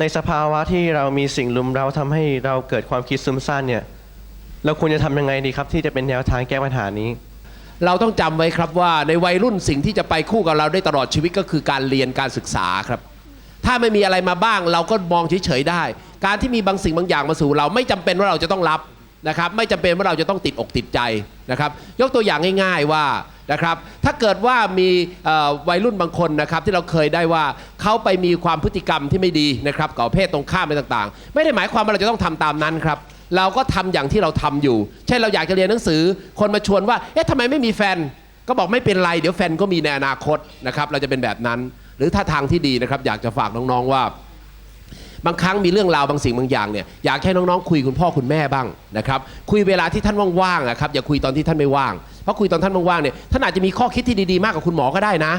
ในสภาวะที่เรามีสิ่งลุมเราทำให้เราเกิดความคิดซึมซ่านเนี่ยเราควรจะทำยังไงดีครับ ที่จะเป็นแนวทางแก้ปัญหานี้ เราต้องจำไว้ครับว่าในวัยรุ่นสิ่งที่จะไปคู่กับเราได้ตลอดชีวิตก็คือการเรียนการศึกษาครับ ถ้าไม่มีอะไรมาบ้างเราก็มองเฉยๆได้ การที่มีบางสิ่งบางอย่างมาสู่เราไม่จำเป็นว่าเราจะต้องรับนะครับ ไม่จำเป็นว่าเราจะต้องติดอกติดใจนะครับ ยกตัวอย่างง่าย ๆว่า นะครับ ถ้าเกิดว่ามีเอ่อวัยรุ่นบางคนนะครับที่เราเคยได้ว่าเขาไปมีความพฤติกรรมที่ไม่ดีนะครับกับเพศตรงข้ามอะไรต่างๆ ไม่ได้หมายความว่าเราจะต้องทำตามนั้นครับ เราก็ทำอย่างที่เราทำอยู่ เช่นเราอยากจะเรียนหนังสือ คนมาชวนว่า เอ๊ะทำไมไม่มีแฟน ก็บอกไม่เป็นไร เดี๋ยวแฟนก็มีในอนาคตนะครับ เราจะเป็นแบบนั้น หรือถ้าทางที่ดีนะครับ อยากจะฝากน้องๆว่า บางครั้งมีเรื่องราวบางสิ่งบางอย่างเนี่ยอยากให้น้องๆคุยคุณพ่อคุณแม่บ้างนะครับคุยเวลาที่ท่านว่างๆนะครับอย่าคุยตอนที่ท่านไม่ว่าง ราะคุยตอนท่านว่างๆเนี่ยท่านอาจจะมีข้อคิดที่ดีๆมากกว่าคุณหมอก็ได้นะ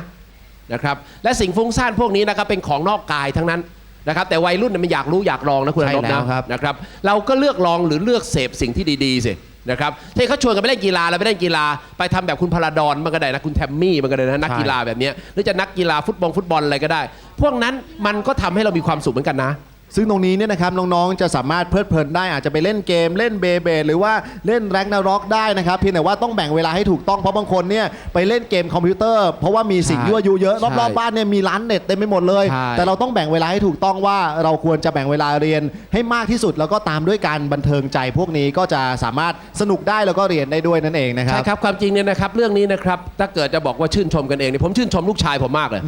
นะครับและสิ่งฟุ้งซ่านพวกนี้นะครับเป็นของนอกกายทั้งนั้นนะครับแต่วัยรุ่นเนี่ยมันอยากรู้อยากลองนะคุณอานนท์ใช่แล้นะวครับนะครับเราก็เลือกลองหรือเลือกเสพสิ่งที่ดีๆสินะครับที่เขาชวนกันไปเล่นกีฬาเราไปเล่นกีฬาไปทำแบบคุณพลาดอนมันก็ได้นะคุณแทมมี่มันก็ได้นะนักกีฬาแบบเนี้ยหรือจะนักกีฬาฟุตบอลฟุตบอลอะไรก็ได้ พวกนั้นมันก็ทำให้เรามีความสุขเหมือนกันนะ ซึ่งตรงนี้เนี่ยนะครับน้องๆจะสามารถเพลิดเพลินได้อาจจะไปเล่นเกมเล่นเบเบหรือว่าเล่นแร็กนาร็อกได้นะครับเพียงแต่ว่าต้องแบ่งเวลาให้ถูกต้องเพราะบางคนเนี่ยไปเล่นเกมคอมพิวเตอร์ เพราะว่ามีสิ่งใช่ยั่วยุเยอะใช่รอบๆบ้านเนี่ยมีร้านเน็ตเต็มไปหมดเลย ใช่ แต่เราต้องแบ่งเวลาให้ถูกต้องว่าเราควรจะแบ่งเวลาเรียนให้มากที่สุด แล้วก็ตามด้วยการบันเทิงใจพวกนี้ก็จะสามารถสนุกได้แล้วก็เรียนได้ด้วยนั่นเองนะครัใช่บครับความจริงเนี่ยนะครับเรื่องนี้นะครับถ้าเกิดจะบอกว่าชื่นชมกันเองเนี่ยผมชื่นชมลูกชายผมมากเลย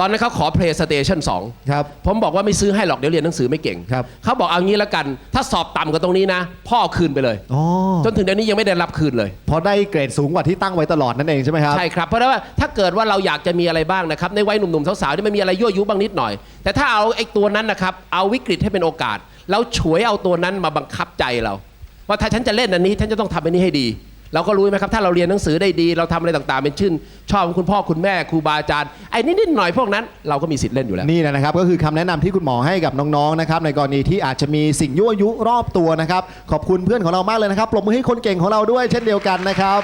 ตอนนั้นเขาขอ PlayStation 2 ครับ ผมบอกว่าไม่ซื้อให้หรอกเดี๋ยวเรียนหนังสือไม่เก่งครับ เขาบอกเอางี้แล้วกัน ถ้าสอบต่ำกว่าตรงนี้นะ พ่อเอาคืนไปเลย อ๋อจนถึงเดี๋ยวนี้ยังไม่ได้รับคืนเลยเพราะได้เกรดสูงกว่าที่ตั้งไว้ตลอดนั่นเองใช่ไหมครับ ใช่ครับ เพราะว่าถ้าเกิดว่าเราอยากจะมีอะไรบ้างนะครับ ในวัยหนุ่มๆสาวๆที่มันมีอะไรยั่วยุบ้างนิดหน่อย แต่ถ้าเอาไอ้ตัวนั้นนะครับ เอาวิกฤตให้เป็นโอกาส แล้วฉวยเอาตัวนั้นมาบังคับใจเรา ว่าถ้าฉันจะเล่นอันนี้ ฉันจะต้องทำอันนี้ให้ดี เราก็รู้ไหมครับถ้าเราเรียนหนังสือได้ดี เราทำอะไรต่างๆ เป็นชื่น ชอบคุณพ่อคุณแม่ครูบาอาจารย์ไอ้นิดๆหน่อยๆพวกนั้นเราก็มีสิทธิ์เล่นอยู่แล้ว นี่แหละนะครับก็คือคำแนะนำที่คุณหมอให้กับน้องๆนะครับในกรณีที่อาจจะมีสิ่งยั่วยุรอบตัวนะครับขอบคุณเพื่อนของเรามากเลยนะครับปรบมือให้คนเก่งของเราด้วยเช่นเดียวกันนะครับ